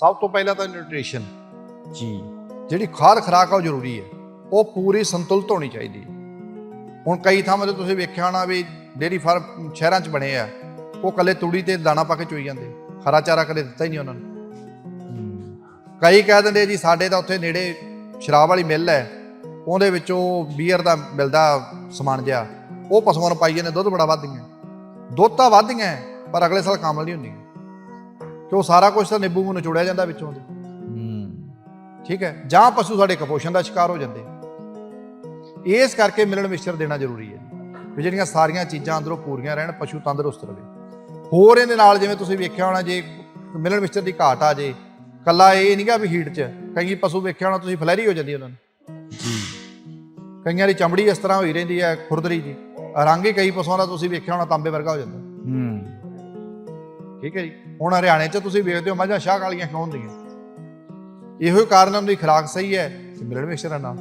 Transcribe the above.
ਸਭ ਤੋਂ ਪਹਿਲਾਂ ਤਾਂ ਨਿਊਟ੍ਰੀਸ਼ਨ। ਜੀ। ਜਿਹੜੀ ਖਾਦ ਖੁਰਾਕ ਆ ਉਹ ਜ਼ਰੂਰੀ ਹੈ। ਉਹ ਪੂਰੀ ਸੰਤੁਲਿਤ ਹੋਣੀ ਚਾਹੀਦੀ ਹੈ। ਹੁਣ ਕਈ ਥਾਵਾਂ ਤੇ ਤੁਸੀਂ ਵੇਖਿਆ ਹੋਣਾ ਵੀ ਡੇਰੀ ਫਾਰਮ ਸ਼ਹਿਰਾਂ 'ਚ ਬਣੇ ਆ। ਉਹ ਕੱਲੇ ਤੂੜੀ ਤੇ ਦਾਣਾ ਪਾ ਕੇ ਚੋਈ ਜਾਂਦੇ। ਹਰਾ ਚਾਰਾ ਕਦੇ ਦਿੱਤਾ ਹੀ ਨਹੀਂ ਉਹਨਾਂ ਨੂੰ। ਕਈ ਕਹਿ ਦਿੰਦੇ ਜੀ ਸਾਡੇ ਤਾਂ ਉੱਥੇ ਨੇੜੇ ਸ਼ਰਾਬ ਵਾਲੀ ਮਿੱਲ ਹੈ। ਉਹਦੇ ਵਿੱਚੋਂ ਬੀਅਰ ਦਾ ਮਿਲਦਾ ਸਮਾਨ ਜਿਹਾ। ਉਹ ਪਸ਼ੂਆਂ ਨੂੰ ਪਾਈ ਜਾਂਦੇ ਦੁੱਧ ਬੜਾ ਵੱਧਦੀਆਂ ਦੁੱਧ ਤਾਂ ਵੱਧਦੀਆਂ ਪਰ ਅਗਲੇ ਸਾਲ ਕਾਮਲ ਨਹੀਂ ਹੁੰਦੀਆਂ ਕਿਉਂ ਸਾਰਾ ਕੁਝ ਤਾਂ ਨਿੰਬੂ ਨੂੰ ਨਿਚੋੜਿਆ ਜਾਂਦਾ ਵਿੱਚੋਂ ਦੇ ਠੀਕ ਹੈ? ਜਾਂ ਪਸ਼ੂ ਸਾਡੇ ਕੁਪੋਸ਼ਣ ਦਾ ਸ਼ਿਕਾਰ ਹੋ ਜਾਂਦੇ। ਇਸ ਕਰਕੇ ਮਿਲਣ ਮਿਕਸਚਰ ਦੇਣਾ ਜ਼ਰੂਰੀ ਹੈ ਵੀ ਜਿਹੜੀਆਂ ਸਾਰੀਆਂ ਚੀਜ਼ਾਂ ਅੰਦਰੋਂ ਪੂਰੀਆਂ ਰਹਿਣ ਪਸ਼ੂ ਤੰਦਰੁਸਤ ਰਹੇ। ਹੋਰ ਇਹਦੇ ਨਾਲ ਜਿਵੇਂ ਤੁਸੀਂ ਵੇਖਿਆ ਹੋਣਾ ਜੇ ਮਿਲਣ ਮਿਕਸਚਰ ਦੀ ਘਾਟ ਆ ਜੇ ਕੱਲਾ ਇਹ ਨਹੀਂਗਾ ਵੀ ਹੀਟ 'ਚ ਕਈ ਪਸ਼ੂ ਵੇਖਿਆ ਹੋਣਾ ਤੁਸੀਂ ਫਲੈਰੀ ਹੋ ਜਾਂਦੀ ਉਹਨਾਂ ਨੂੰ। ਕਈਆਂ ਦੀ ਚਮੜੀ ਇਸ ਤਰ੍ਹਾਂ ਹੋਈ ਰਹਿੰਦੀ ਹੈ ਖੁਰਦਰੀ ਜੀ। ਰੰਗ ਹੀ ਕਈ ਪਸ਼ੂਆਂ ਦਾ ਤੁਸੀਂ ਵੇਖਿਆ ਹੋਣਾ ਤਾਂਬੇ ਵਰਗਾ ਹੋ ਜਾਂਦਾ। ਹੂੰ। ਠੀਕ ਹੈ ਜੀ? ਹੁਣ ਹਰਿਆਣੇ 'ਚ ਤੁਸੀਂ ਵੇਖਦੇ ਹੋ ਮੱਝਾਂ ਸ਼ਾਹ ਕਾਲੀਆਂ ਕਿਉਂ ਹੁੰਦੀਆਂ? ਇਹੋ ਹੀ ਕਾਰਨ ਉਹਨਾਂ ਦੀ ਖੁਰਾਕ ਸਹੀ ਹੈ, ਤੇ ਮਿਲਣ ਮਿਕਸਚਰ ਨਾਲ